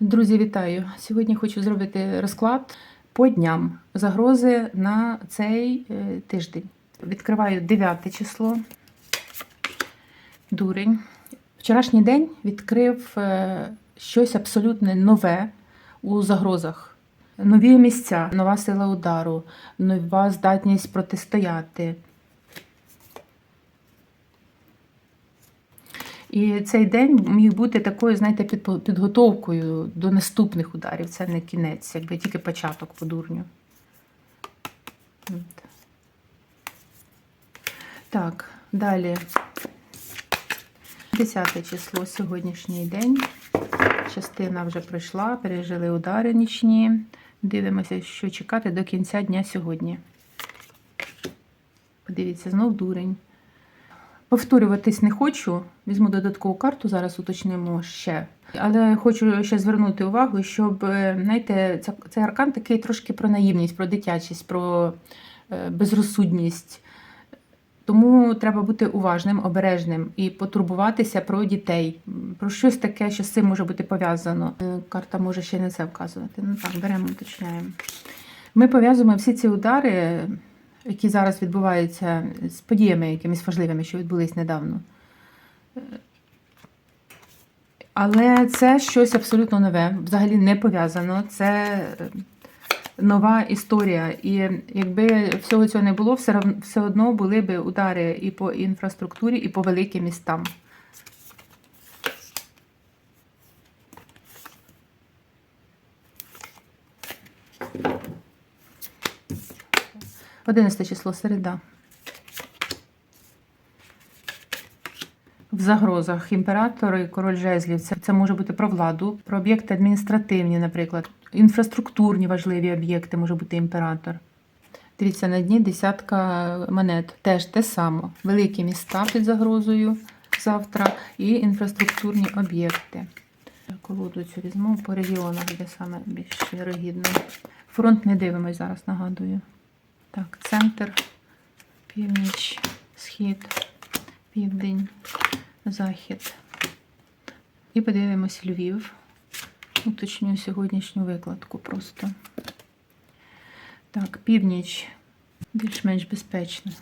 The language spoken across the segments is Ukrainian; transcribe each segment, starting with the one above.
Друзі, вітаю! Сьогодні хочу зробити розклад по дням загрози на цей е, тиждень. Відкриваю 9 число. Дурень. Вчорашній день відкрив е, щось абсолютно нове у загрозах. Нові місця, нова сила удару, нова здатність протистояти. І цей день міг бути такою, знаєте, підготовкою до наступних ударів. Це не кінець, якби тільки початок по дурню. Так, далі. 10 число сьогоднішній день. Частина вже пройшла, пережили удари нічні. Дивимося, що чекати до кінця дня сьогодні. Подивіться, знов дурень. Повторюватись не хочу. Візьму додаткову карту, зараз уточнимо ще. Але хочу ще звернути увагу, щоб, е, знаєте, цей аркан такий трошки про наївність, про дитячість, про е, безрозсудність. Тому треба бути уважним, обережним і потурбуватися про дітей, про щось таке, що з цим може бути пов'язано. Е, Карта може ще не це вказувати. Ну так, беремо, уточняємо. Ми пов'язуємо всі ці удари, які зараз відбуваються з подіями якимись важливими, що відбулись недавно. Але це щось абсолютно нове, взагалі не пов'язано. Це е, нова історія. І якби всього цього не було, все одно були б удари і по інфраструктурі, і по великим містам. Одинадцяте число середа. В загрозах імператор і король жезлів це, це може бути про владу, про об'єкти адміністративні, наприклад, інфраструктурні важливі об'єкти може бути імператор. Дивіться, на дні десятка монет. Теж те саме. Великі міста під загрозою завтра і інфраструктурні об'єкти. Колоду цю візьму по регіонах, де саме більш вірогідно. Фронт не дивимось зараз, нагадую. Так, центр, північ, схід, південь, захід. І подивимось Львів. Уточнюю сьогоднішню викладку просто. Так, північ більш-менш безпечно.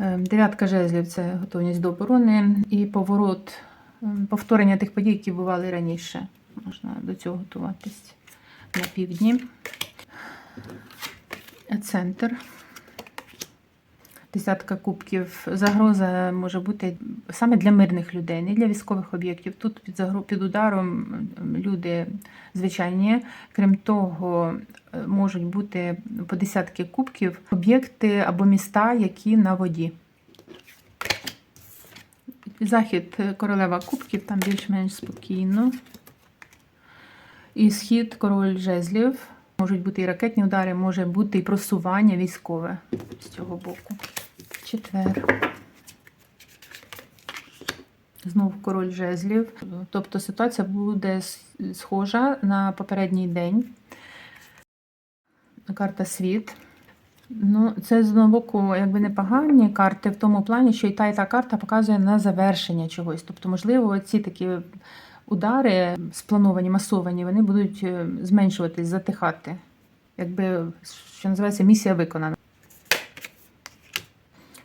Е, Дев'ятка жезлів це готовність до оборони і поворот, е, повторення тих подій, які бували раніше. Можна до цього готуватись на півдні. Центр. Десятка кубків. Загроза може бути саме для мирних людей, не для військових об'єктів. Тут під, під ударом люди звичайні. Крім того, е, можуть бути по десятки кубків об'єкти або міста, які на воді. Захід е, королева кубків, там більш-менш спокійно. І схід король жезлів. Можуть бути і ракетні удари, може бути і просування військове з цього боку. Четвер. Знов король жезлів. Тобто ситуація буде схожа на попередній день. Карта світ. Ну, це з одного боку, якби непогані карти в тому плані, що і та, і та карта показує на завершення чогось. Тобто, можливо, ці такі удари сплановані, масовані, вони будуть е, зменшуватись, затихати. Якби, що називається, місія виконана.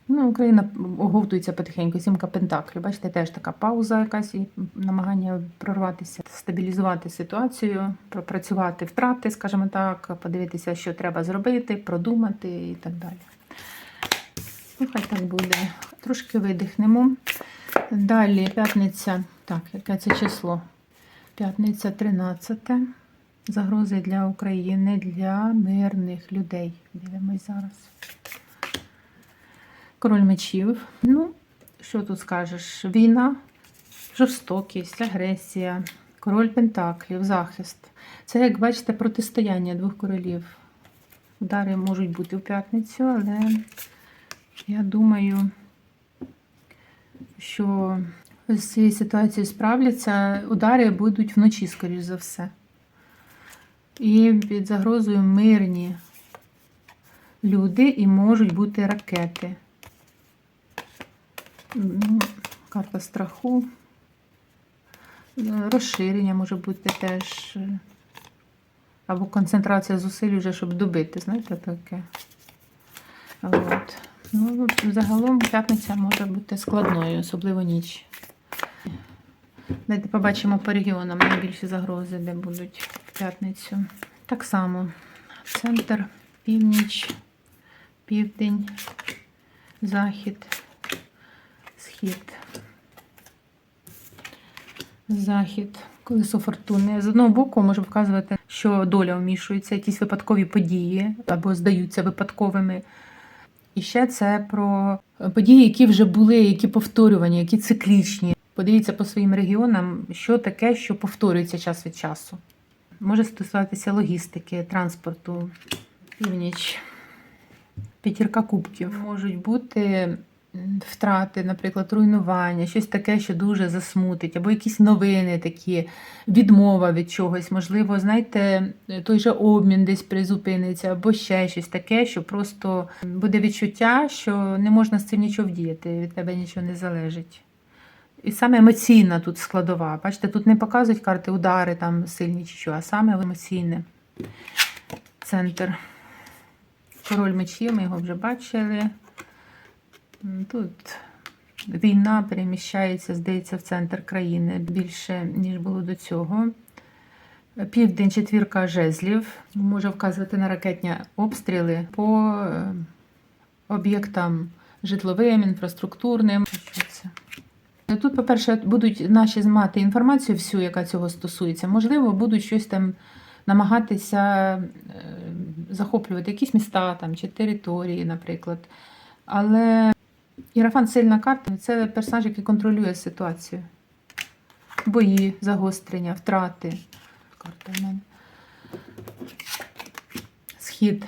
Ну, Україна оговтується потихеньку, сімка пентаклів. Бачите, теж така пауза якась і намагання прорватися, стабілізувати ситуацію, пропрацювати втрати, скажімо так, подивитися, що треба зробити, продумати і так далі. Ну, хай так буде. Трошки видихнемо. Далі п'ятниця. Так, яке це число? П'ятниця 13. Загрози для України, для мирних людей. Дивимось зараз. Король мечів. Ну, що тут скажеш? Війна, жорстокість, агресія, король пентаклів, захист. Це, як бачите, протистояння двох королів. Удари можуть бути в п'ятницю, але я думаю, що з цією ситуацією справляться. Удари будуть вночі, скоріш за все. І під загрозою мирні люди і можуть бути ракети. Ну, Карта страху. Розширення може бути теж. Або концентрація зусиль вже, щоб добити, знаєте, таке. От. Ну, загалом п'ятниця може бути складною, особливо ніч. Давайте побачимо по регіонам найбільші загрози, де будуть в п'ятницю. Так само центр, північ, південь, захід, схід, захід. Колесо фортуни. З одного боку може вказувати, що доля вмішується, якісь випадкові події або здаються випадковими. І ще це про події, які вже були, які повторювані, які циклічні. Подивіться по своїм регіонам, що таке, що повторюється час від часу. Може стосуватися логістики, транспорту, північ, п'ятірка кубків. Можуть бути втрати, наприклад, руйнування, щось таке, що дуже засмутить, або якісь новини такі, відмова від чогось. Можливо, знаєте, той же обмін десь призупиниться, або ще щось таке, що просто буде відчуття, що не можна з цим нічого вдіяти, від тебе нічого не залежить. І саме емоційна тут складова. Бачите, тут не показують карти удари там сильні чи що, а саме емоційне. Центр. Король мечів, ми його вже бачили. Тут війна переміщається, здається, в центр країни більше, ніж було до цього. Південь, четвірка жезлів може вказувати на ракетні обстріли по е, об'єктам житловим, інфраструктурним. Ну, Тут, по-перше, будуть наші мати інформацію всю, яка цього стосується. Можливо, будуть щось там намагатися е, захоплювати якісь міста там, чи території, наприклад. Але Ірафан сильна карта це персонаж, який контролює ситуацію. Бої, загострення, втрати. Карта в мене. Схід.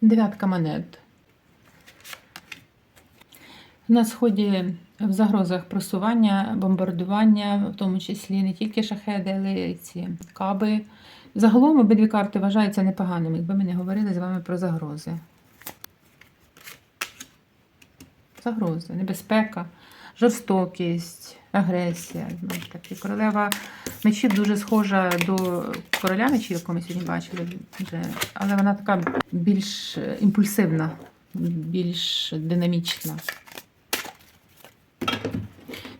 Дев'ятка монет. На сході в загрозах просування, бомбардування, в тому числі не тільки шахеди, але й ці каби. Загалом обидві карти вважаються непоганими, якби ми не говорили з вами про загрози. Загрози, небезпека, жорстокість, агресія. Таки, королева мечів дуже схожа до короля мечів, яку ми сьогодні бачили вже, але вона така більш імпульсивна, більш динамічна.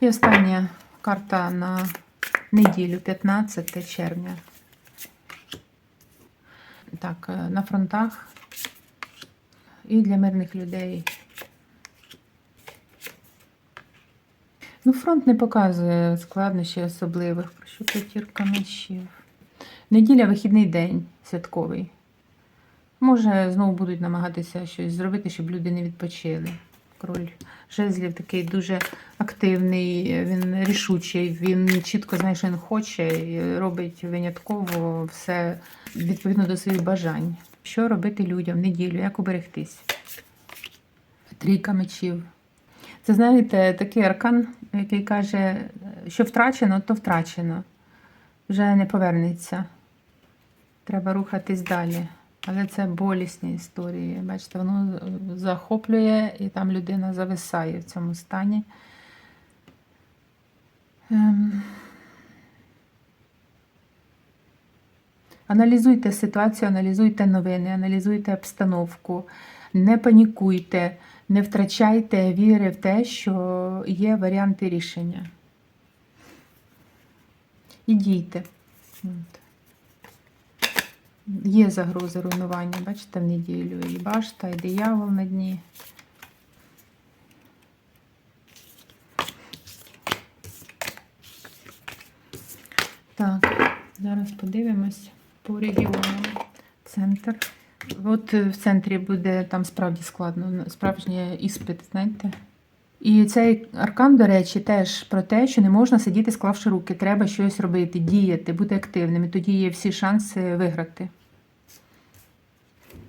І остання карта на неділю, 15 червня. Так, е, на фронтах і для мирних людей. Ну, фронт не показує складнощів особливих. Про що п'ятірка мечів? Неділя вихідний день святковий. Може, знову будуть намагатися щось зробити, щоб люди не відпочили. Король жезлів такий дуже активний, він рішучий, він чітко знає, що він хоче, і робить винятково все відповідно до своїх бажань. Що робити людям в неділю, як уберегтись? Трійка мечів. Це, знаєте, такий аркан, який каже, що втрачено, то втрачено. Вже не повернеться. Треба рухатись далі. Але це болісні історії. Бачите, воно захоплює і там людина зависає в цьому стані. Ем. Аналізуйте ситуацію, аналізуйте новини, аналізуйте обстановку, не панікуйте, не втрачайте віри в те, що є варіанти рішення. І дійте. Є загроза руйнування, бачите, в неділю і башта, і диявол на дні. Так, зараз подивимось по регіонам. Центр. От е, в центрі буде там справді складно, справжній іспит, знаєте. І цей аркан, до речі, теж про те, що не можна сидіти, склавши руки. Треба щось робити, діяти, бути активним. І тоді є всі шанси виграти.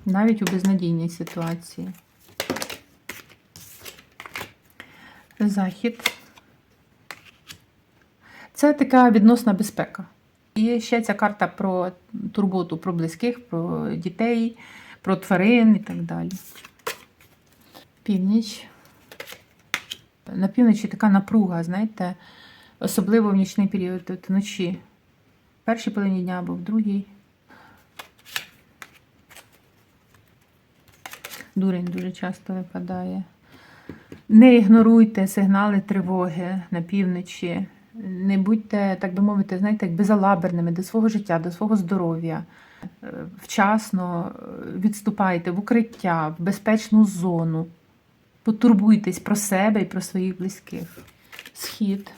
Навіть у безнадійній ситуації. Захід. Це така відносна безпека. І ще ця карта про турботу про близьких, про дітей, про тварин і так далі. Північ. На півночі така напруга, знаєте, Особливо в нічний період, от вночі. В першій половині дня або в другій. Дурень дуже часто випадає. Не ігноруйте сигнали тривоги на півночі. Не будьте, так би мовити, знаєте, як безалаберними до свого життя, до свого здоров'я. Е, Вчасно е, відступайте в укриття, в безпечну зону. Потурбуйтесь про себе і про своїх близьких. Схід.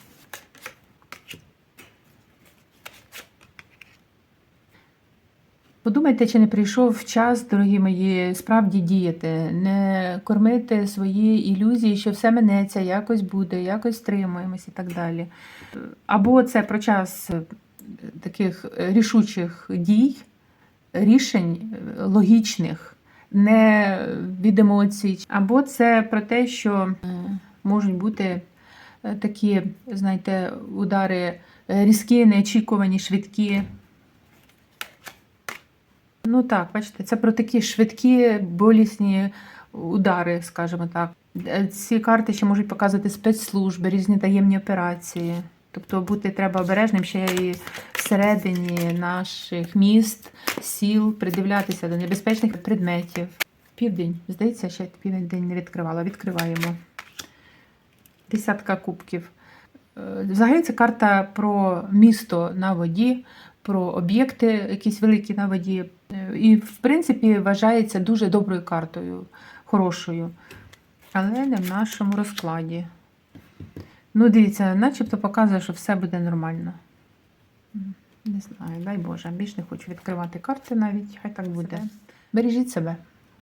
Подумайте, чи не прийшов час, дорогі мої, справді діяти, не кормити свої ілюзії, що все минеться, якось буде, якось стримуємось і так далі. Або це про час е, таких рішучих дій, рішень логічних, не від емоцій, або це про те, що е, можуть бути е, такі, знаєте, удари різкі, неочікувані, швидкі. Ну так, бачите, це про такі швидкі, болісні удари, скажімо так. Е, Ці карти ще можуть показувати спецслужби, різні таємні операції. Тобто бути треба обережним ще і всередині наших міст, сіл, придивлятися до небезпечних предметів. Південь, здається, ще південь не відкривала. Відкриваємо. Десятка кубків. Е, Взагалі це карта про місто на воді, про об'єкти, якісь великі на воді. Е, І, в принципі, вважається дуже доброю картою, хорошою. Але не в нашому розкладі. Ну, дивіться, начебто показує, що все буде нормально. Не знаю, дай Боже, більш не хочу відкривати карти навіть, хай так буде. Бережіть себе.